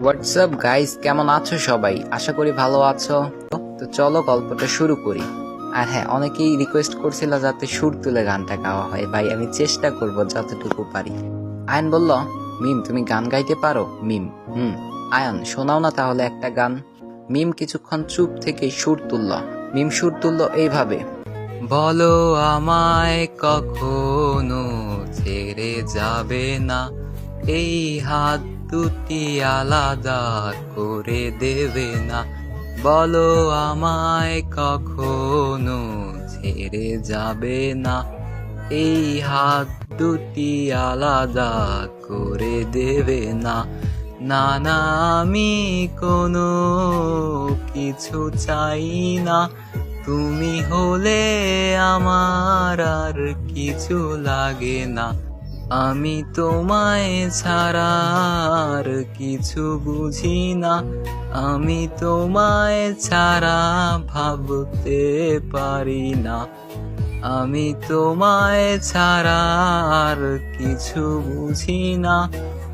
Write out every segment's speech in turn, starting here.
WhatsApp guys কেমন আছো সবাই? আশা করি ভালো আছো। তো চলো গল্পটা শুরু করি। আর হ্যাঁ অনেকেই রিকোয়েস্ট করছিল যাতে সুর তুলে গানটা গাওয়া হয়। ভাই, আমি চেষ্টা করব যতটুকু পারি। আয়ন বলল, মিম, তুমি গান গাইতে পারো? মিম, হুম। আয়ন, শোনাও না তাহলে একটা গান। মিম কিছুক্ষণ চুপ থেকে সুর তুলল। মিম সুর তুলল এইভাবে। বলো আমায় কখনো ছেড়ে যাবে না। এই হাত দুটি আলাদা করে দেবে না। বলো আমায় কখনো ছেড়ে যাবে না। এই হাত দুটি আলাদা করে দেবে না। না না, আমি কোনো কিছু চাই না। তুমি হলে আমার আর কিছু লাগে না। আমি তোমায় ছাড়া আর কিছু বুঝি না। আমি তোমায় ছাড়া ভাবতে পারি না। আমি তোমায় ছাড়া আর কিছু বুঝি না।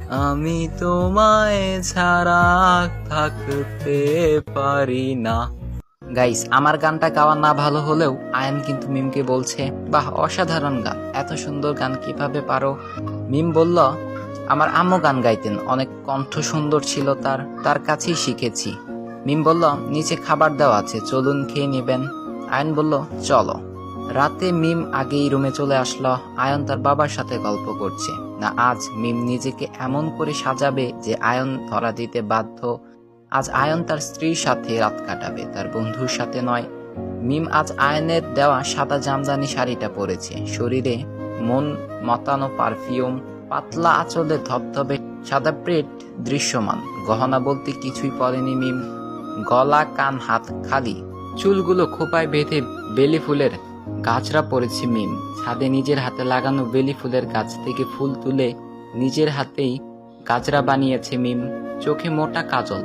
আমি তোমায় ছাড়া থাকতে পারি না। গাইস আমার গানটা গাওয়া না ভালো হলেও আয়ন কিন্তু মিমকে বলছে, বাহ, অসাধারণ গান। এত সুন্দর গান কীভাবে পারো? মিম বলল, আমার আম্মু গান গাইতেন। অনেক কণ্ঠ সুন্দর ছিল তার তার কাছেই শিখেছি। মিম বলল, নিচে খাবার দেওয়া আছে, চলুন খেয়ে নেবেন। আয়ন বলল, চলো। রাতে মিম আগেই রুমে চলে আসলো। আয়ন তার বাবার সাথে গল্প করছে। না, আজ মিম নিজেকে এমন করে সাজাবে যে আয়ন ধরা দিতে বাধ্য আজ আয়ন তার স্ত্রীর সাথে রাত কাটাবে, তার বন্ধুর সাথে নয়। মিম আজ আয়নের দেওয়া সাদা জামদানি শাড়িটা পরেছে। শরীরে মন মতানো পারফিউম, পাতলা আঁচলে ধবধবে সাদা প্রেট দৃশ্যমান। গহনা বলতে কিছুই পরেনি মিম। গলা, কান, হাত খালি। চুলগুলো খোপায় বেঁধে বেলি ফুলের গাছরা পড়েছে মিম। ছাদে নিজের হাতে লাগানো বেলি ফুলের গাছ থেকে ফুল তুলে নিজের হাতেই গাছরা বানিয়েছে মিম। চোখে মোটা কাজল।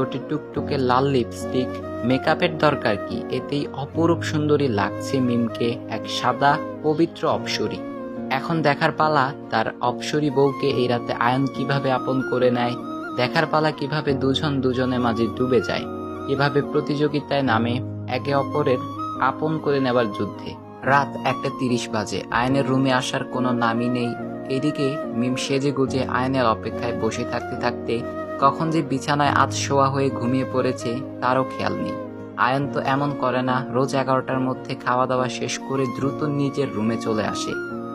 ঠোঁটে টুকটুকে লাল লিপস্টিক মেকআপের দরকার কি? এতেই অপরূপ সুন্দরী লাগছে মিমকে এক সাদা, পবিত্র অপসরী। এখন দেখার পালা, তার অপসরী বউকে এই রাতে আয়ন কীভাবে আপন করে নেয়? দেখার পালা কীভাবে দুজন দুজনের মাঝে ডুবে যায়? কীভাবে প্রতিযোগিতায় নামে একে অপরের আপন করে নেবার যুদ্ধে। রাত একটা তিরিশ বাজে, আয়নের রুমে আসার কোনো নামই নেই। এদিকে মিম সেজে গুজে আয়নের অপেক্ষায় বসে থাকতে থাকতে কখন যে বিছানায় আজ শোয়া হয়ে ঘুমিয়ে পড়েছে, তারও খেয়াল নেই। আয়ন তো এমন করে না, রোজ এগারোটার মধ্যে খাওয়া দাওয়া শেষ করে দ্রুত নিজের রুমে চলে আসে।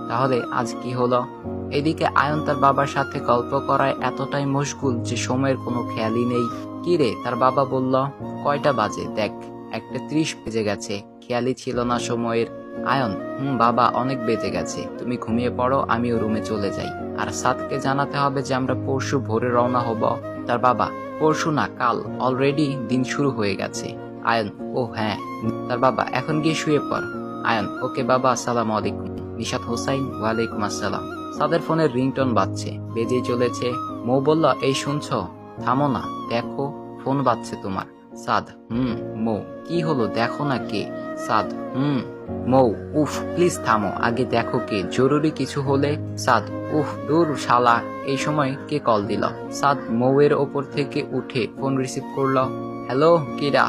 তাহলে আজ কি হলো? এদিকে আয়ন তার বাবার সাথে গল্প করায় এতটাই মশগুল যে সময়ের কোনো খেয়ালই নেই। কি রে? তার বাবা বলল, কয়টা বাজে? দেখ, একটা ত্রিশ বেজে গেছে, খেয়ালই ছিল না সময়ের। আয়ন, হুম বাবা, অনেক বেজে গেছে। তুমি ঘুমিয়ে পড়ো, আমিও রুমে চলে যাই। আর সাতকে জানাতে হবে যে আমরা পরশু ভোরে রওনা হব। তার বাবা, পরশু না কাল অলরেডি দিন শুরু হয়ে গেছে। আয়ন, ও হ্যাঁ তার বাবা, এখন গিয়ে শুয়ে পড়। আয়ন, ওকে বাবা, আসসালাম আলাইকুম। নিশাত হোসাইন, ওয়ালাইকুম আসসালাম। সাদের ফোনের রিংটোন বাজছে বেজেই চলেছে। মৌ বলল, এই শুনছো? থামো না, দেখো, ফোন বাজছে তোমার। সাদ, হুম, মৌ, কি হলো? দেখো না কে? সাদ, হুম, মৌ, উফ, প্লিজ থামো, আগে দেখো কে, জরুরি কিছু হলে, সাদ, উফ, দূর শালা, এই সময় কে কল দিল? সাদ মৌয়ের ওপর থেকে উঠে ফোন রিসিভ করল। হ্যালো, কিরা?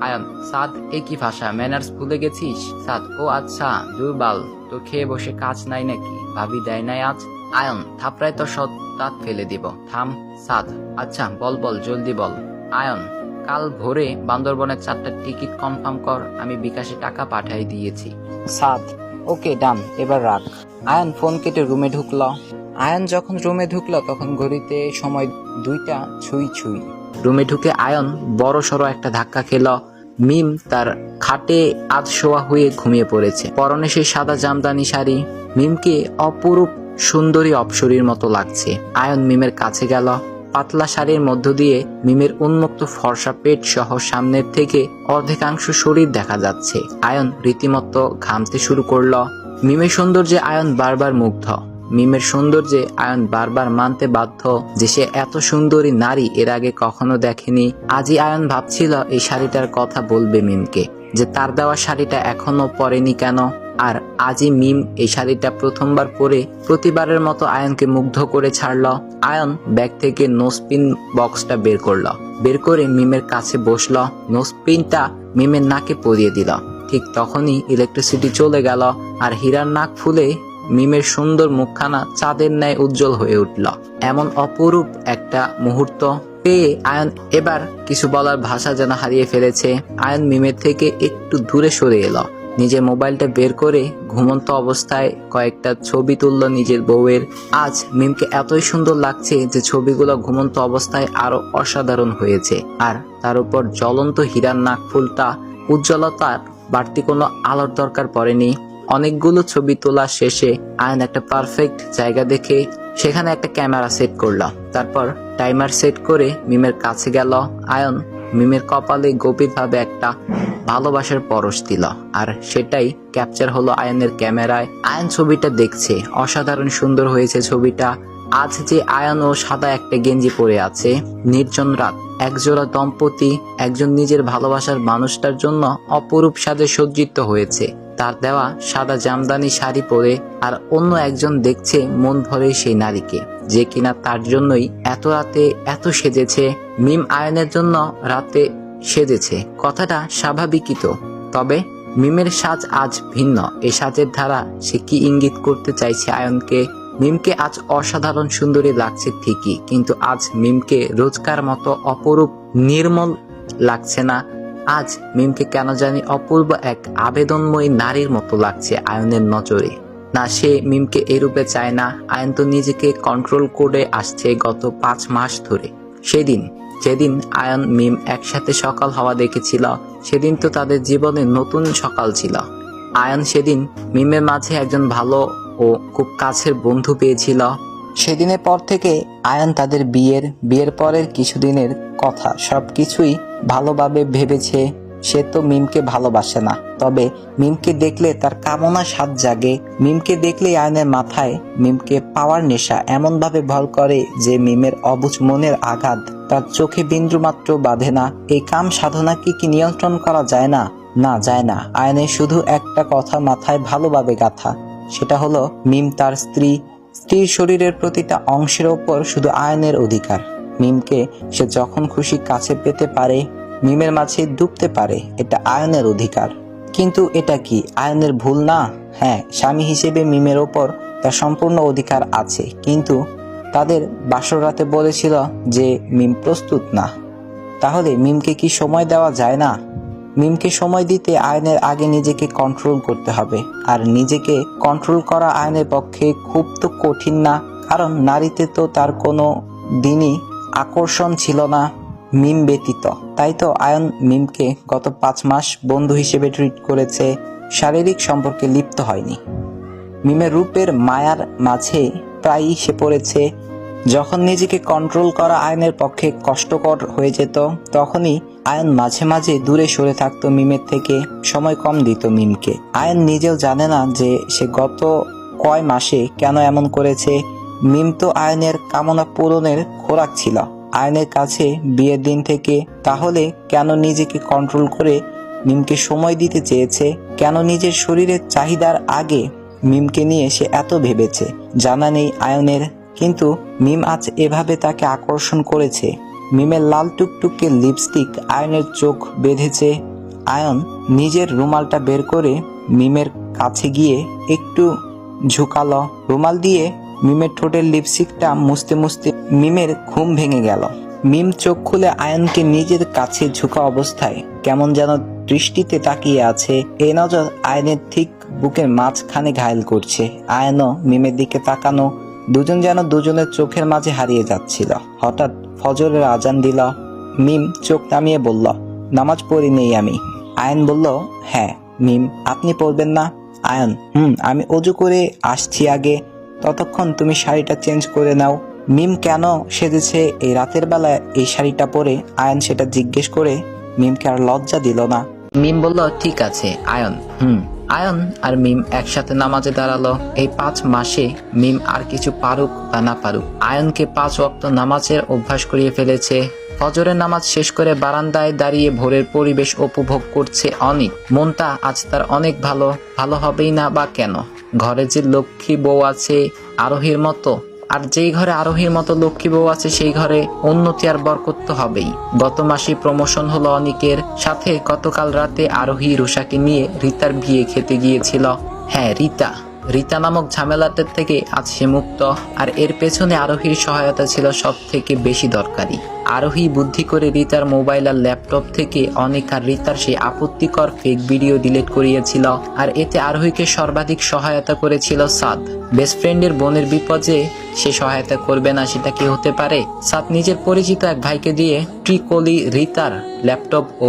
আয়ন, সাদ, এ কি ভাষা ম্যানার্স ভুলে গেছিস? সাদ, ও আচ্ছা দুর্বাল, তো খেয়ে বসে কাজ নাই নাকি? ভাবি দেয় নাই আজ। আয়ন, থাপড়ায় তো সৎ দাঁত ফেলে দিব। থাম, সাদ আচ্ছা বল বল, জলদি বল। আয়ন কাল ভোরে বান্দরবনের চারটা টিকিট কনফার্ম কর আমি বিকাশে টাকা পাঠাই দিয়েছি। সাদ ওকে ডান এবার রাখ। আয়ন ফোন কেটে রুমে ঢুকল। আয়ন যখন রুমে ঢুকলো তখন ঘড়িতে সময় দুইটা ছুঁই ছুঁই। রুমে ঢুকে আয়ন বড় সড়ো একটা ধাক্কা খেল। মিম তার খাটে আজ শোয়া হয়ে ঘুমিয়ে পড়েছে। পরনে সেই সাদা জামদানি শাড়ি। মিমকে অপরূপ সুন্দরী অপসরীর মতো লাগছে। আয়ন মিমের কাছে গেল। পাতলা শাড়ির মধ্য দিয়ে মিমের উন্মুক্ত ফর্সা পেট সহ সামনের থেকে অর্ধেকাংশ শরীর দেখা যাচ্ছে। আয়ন রীতিমতো ঘামতে শুরু করল। মিমের সৌন্দর্যে আয়ন বারবার মুগ্ধ। মিমের সৌন্দর্যে আয়ন বারবার মানতে বাধ্য যে সে এত সুন্দরী নারী এর আগে কখনো দেখেনি। আজই আয়ন ভাবছিল এই শাড়িটার কথা বলবে মিমকে, যে তার দেওয়া শাড়িটা এখনও পরেনি কেন? আর আজই মিম এই শাড়িটা প্রথমবার পরে প্রতিবারের মতো আয়নকে মুগ্ধ করে ছাড়ল। আয়ন ব্যাগ থেকে নোসপিন বক্সটা বের করল। বের করে মিমের কাছে বসল। নোসপিনটা মিমের নাকে পরিয়ে দিল। ঠিক তখনই ইলেকট্রিসিটি চলে গেল আর হীরার নাক ফুলে মিমের সুন্দর মুখখানা চাঁদের ন্যায় উজ্জ্বল হয়ে উঠল। এমন অপরূপ একটা মুহূর্ত পেয়ে আয়ন এবার কিছু বলার ভাষা যেন হারিয়ে ফেলেছে। আয়ন মিমের থেকে একটু দূরে সরে এলো। নিজের মোবাইলটা বের করে ঘুমন্ত অবস্থায় কয়েকটা ছবি তুলল নিজের বউয়ের। আজ মিমকে এতই সুন্দর লাগছে যে ছবিগুলো ঘুমন্ত অবস্থায় আরও অসাধারণ হয়েছে। আর তার উপর জ্বলন্ত হীরার নাকফুলটা উজ্জ্বলতার বাড়তি কোনো আলোর দরকার পড়েনি। অনেকগুলো ছবি তোলা শেষে আয়ন একটা পারফেক্ট জায়গা দেখে সেখানে একটা ক্যামেরা সেট করল। তারপর টাইমার সেট করে মিমের কাছে গেল। আয়ন মিমের কপালে গভীরভাবে একটা ভালোবাসার পরশ দিল, আর সেটাই ক্যাপচার হলো আয়নের ক্যামেরায়। আয়ন ছবিটা দেখছে, অসাধারণ সুন্দর হয়েছে ছবিটা। আজ যে আয়ন ও সাদা একটা গেঞ্জি পরে আছে, নির্জন রাত, একজোড়া দম্পতি, একজন নিজের ভালোবাসার মানুষটার জন্য অপরূপ সাজে সজ্জিত হয়েছে। তার দেওয়া সাদা জামদানি শাড়ি পরে আর অন্য একজন দেখছে মন ভরে সেই নারীকে। যে কিনা তার জন্যই এত রাতে এত সেজেছে, মিম আয়নের জন্য রাতে সেজেছে। কথাটা স্বাভাবিকই তো। তবে মিমের সাজ আজ ভিন্ন। এ সাজের ধারা সে কি ইঙ্গিত করতে চাইছে আয়নকে? মিমকে আজ অসাধারণ সুন্দরী লাগছে ঠিকই, কিন্তু আজ মিমকে রোজকার মতো অপরূপ নির্মল লাগছে না। আজ মিমকে কেন জানি অপূর্ব এক আবেদনময়ী নারীর মতো লাগছে আয়নের নজরে। না, সে মিমকে এরূপে চায় না। আয়ন তো নিজেকে কন্ট্রোল করে আসছে গত পাঁচ মাস ধরে। সেদিন, যেদিন আয়ন, মিম একসাথে সকাল হওয়া দেখেছিল, সেদিন তো তাদের জীবনে নতুন সকাল ছিল। আয়ন সেদিন মিমের মাঝে একজন ভালো ও খুব কাছের বন্ধু পেয়েছিল। সেদিনের পর থেকে আয়ন তাদের বিয়ের বিয়ের পরের কিছুদিনের কথা সবকিছুই ভালোভাবে ভেবেছে, সে তো মিমকে ভালোবাসে না। তবে মিমকে দেখলে তার কামনা স্বাদ জাগে। মিমকে দেখলে আয়নের মাথায় মিমকে পাওয়ার নেশা এমনভাবে ভর করে যে মিমের অবুঝ মনের আঘাত তার চোখে বিন্দুমাত্র বাঁধে না। এই কাম সাধনাকে কি নিয়ন্ত্রণ করা যায় না? না, যায় না। আয়নের শুধু একটা কথা মাথায় ভালোভাবে গাথা। সেটা হলো, মিম তার স্ত্রী, স্ত্রীর শরীরের প্রতিটা অংশের ওপর শুধু আয়নের অধিকার। মিমকে সে যখন খুশি কাছে পেতে পারে, মিমের মাঝে ডুবতে পারে, এটা আয়নের অধিকার। কিন্তু এটা কি আয়নের ভুল না? হ্যাঁ স্বামী হিসেবে মিমের ওপর তার সম্পূর্ণ অধিকার আছে, কিন্তু তাদের বাসর রাতে বলেছিল যে মিম প্রস্তুত না। তাহলে মিমকে কি সময় দেওয়া যায় না? মিমকে সময় দিতে আয়নের আগে নিজেকে কন্ট্রোল করতে হবে, আর নিজেকে কন্ট্রোল করা আয়নের পক্ষে খুব তো কঠিন না, কারণ নারীতে তো তার কোনো দিনই আকর্ষণ ছিল না, মিম ব্যতীত। তাই তো আয়ন মিমকে গত পাঁচ মাস বন্ধু হিসেবে ট্রিট করেছে, শারীরিক সম্পর্কে লিপ্ত হয়নি। মিমের রূপের মায়ার মাঝে প্রায়ই সে পড়েছে, যখন নিজেকে কন্ট্রোল করা আয়নের পক্ষে কষ্টকর হয়ে যেত, তখনই আয়ন মাঝে মাঝে দূরে সরে থাকতো মিমের থেকে, সময় কম দিত মিমকে। আয়ন নিজেও জানে না যে সে গত কয় মাসে কেন এমন করেছে মিম তো আয়নের কামনা পূরণের খোরাক ছিল। আয়নের কাছে বিয়ের দিন থেকে, তাহলে কেন নিজেকে কন্ট্রোল করে মিমকে সময় দিতে চেয়েছে? কেন নিজের শরীরের চাহিদার আগে মিমকে নিয়ে সে এত ভেবেছে? জানা নেই আয়নের, কিন্তু মিম আজ এভাবে তাকে আকর্ষণ করেছে। মিমের লাল টুকটুকে লিপস্টিক আয়নের চোখ বেঁধেছে। আয়ন নিজের রুমালটা বের করে মিমের কাছে গিয়ে একটু ঝুঁকালো। রুমাল দিয়ে মিমের ঠোঁটের লিপস্টিকটা মুছতে মুছতে মিমের ঘুম ভেঙে গেল। মিম চোখ খুলে আয়নকে নিজের কাছে ঝুঁকা অবস্থায় কেমন যেন দৃষ্টিতে তাকিয়ে আছে। এ নজর আয়নের ঠিক বুকের মাঝখানে ঘায়ল করছে। আয়নও মিমের দিকে তাকানো দুজন যেন দুজনের চোখের মাঝে হারিয়ে যাচ্ছিল। হঠাৎ ফজরের আজান দিল। মিম চোখ নামিয়ে বলল, নামাজ পড়ি নেই আমি। আয়ন বলল হ্যাঁ মিম, আপনি পড়বেন না? আয়ন, হুম, আমি অজু করে আসছি আগে। ততক্ষণ তুমি শাড়িটা চেঞ্জ করে নাও। মিম কেন সেজেছে এই রাতের বেলায় এই শাড়িটা পরে? আয়ন সেটা জিজ্ঞেস করে মিমকে আর লজ্জা দিল না। মিম বলল, ঠিক আছে, আয়ন। হুম, আয়ন আর মিম একসাথে নামাজে দাঁড়াল। এই পাঁচ মাসে মিম আর কিছু পারুক বা না পারুক, আয়নকে পাঁচ অক্ত নামাজের অভ্যাস করিয়ে ফেলেছে। ফজরের নামাজ শেষ করে বারান্দায় দাঁড়িয়ে ভোরের পরিবেশ উপভোগ করছে অনেক। মনটা আজ তার অনেক ভালো ভালো হবেই না বা কেন? ঘরে যে লক্ষ্মী বউ আছে আরোহীর মতো, আর যেই ঘরে আরোহীর মতো লক্ষ্মী বউ আছে সেই ঘরে উন্নতি আর বরকত তো হবেই। গত মাসে প্রমোশন হলো অনিকের, সাথে গতকাল রাতে আরোহী রুষাকে নিয়ে রিতার বিয়ে খেতে গিয়েছিল। হ্যাঁ রিতা। রিতা নামক ঝামেলাটার থেকে আজ সে মুক্ত, আর এর পেছনে আরোহীর সহায়তা ছিল সব থেকে বেশি দরকারি। আরোহী বুদ্ধি করে রিতার মোবাইল আর ল্যাপটপ থেকে অনেক, আর রিতার সেই আপত্তিকর ফেক ভিডিও ডিলিট করিয়েছিল, আর এতে আরোহীকে সর্বাধিক সহায়তা করেছিল সাদ। বেস্ট ফ্রেন্ডের বোনের বিপদে সে সহায়তা করবে না, সেটা কি হতে পারে? সাদ নিজের পরিচিত এক ভাইকে দিয়ে ট্রিকলি রিতার ল্যাপটপ ও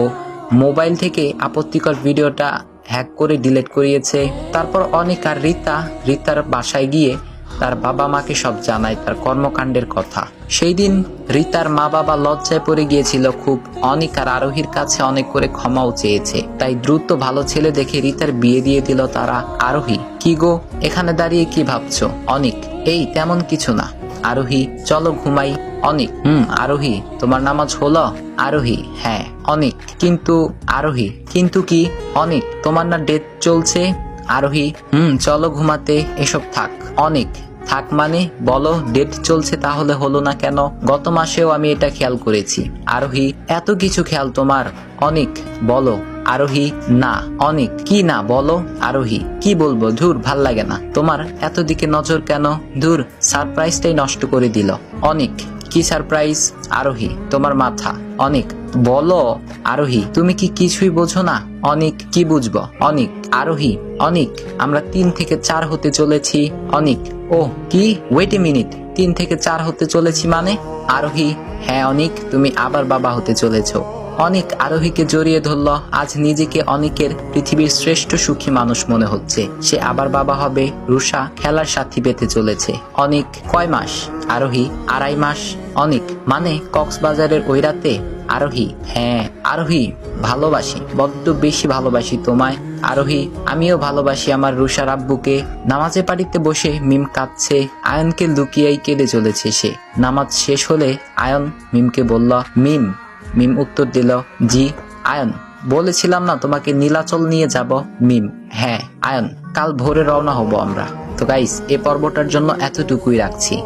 মোবাইল থেকে আপত্তিকর ভিডিওটা হ্যাক করে ডিলিট করিয়েছে। তারপর অনেক আর রিতা, রিতার বাসায় গিয়ে তার বাবা মাকে সব জানায় তার কর্মকাণ্ডের কথা। সেই দিন রিতার মা বাবা লজ্জায় পড়ে গিয়েছিল খুব। অনিক আর আরোহীর কাছে অনেক করে ক্ষমাও চেয়েছে। তাই দ্রুত ভালো ছেলে দেখে রিতার বিয়ে দিয়ে দিল তারা। আরোহী, কি গো, এখানে দাঁড়িয়ে কি ভাবছ? অনিক, এই তেমন কিছু না। আরোহী, চলো ঘুমাই, অনিক। হুম, আরোহী, তোমার নামাজ হলো? আরোহী হ্যাঁ অনেক। কিন্তু, আরোহী, কিন্তু কি? অনেক, তোমার না ডেট চলছে? আরোহী, হুম, চলো ঘুমাতে, এসব থাক। অনেক, থাক মানে? বলো, ডেট চলছে তাহলে হলো না কেন? গত মাসেও আমি এটা খেয়াল করেছি। আরোহী, এত কিছু খেয়াল তোমার? অনেক, বলো। আরোহী, না। অনেক, কি না বলো? আরোহী, কি বলব? ধুর, ভালো লাগে না। তোমার এত দিকে নজর কেন? ধুর, সারপ্রাইজটাই নষ্ট করে দিল। অনেক, কি সারপ্রাইজ? আরোহী, তোমার মাথা। অনেক, বলো। আরোহী, তুমি কি কিছুই বোঝো না? অনেক, কি বুঝব? অনেক, আরোহী, অনেক, আমরা তিন থেকে চার হতে চলেছি। অনেক ও কি? ওয়েট এ মিনিট তিন থেকে চার হতে চলেছি মানে? আরোহী হ্যাঁ অনেক, তুমি আবার বাবা হতে চলেছো। অনেক আরোহীকে জড়িয়ে ধরল। আজ নিজেকে অনেকের পৃথিবীর শ্রেষ্ঠ সুখী মানুষ মনে হচ্ছে। সে আবার বাবা হবে রুষা খেলার সাথী পেতে চলেছে। অনেক কয় মাস? আরোহী আড়াই মাস? অনেক। মানে কক্সবাজারের ওই রাতে? আরোহী হ্যাঁ আরোহী, ভালোবাসি, বড্ড বেশি ভালোবাসি তোমায়। আরোহী, আমিও ভালোবাসি আমার রুষার আব্বুকে নামাজে পাড়িতে বসে মিম কাঁদছে, আয়নকে লুকিয়েই কেঁদে চলেছে সে। নামাজ শেষ হলে আয়ন মিমকে বলল, মিম মিম উত্তর দিল, জি, আয়ন। বলেছিলাম না তোমাকে নীলাচল নিয়ে যাব, মিম। হ্যাঁ আয়ন, কাল ভোরে রওনা হব আমরা। তো গাইস এ পর্বটার জন্য এতটুকুই রাখছি।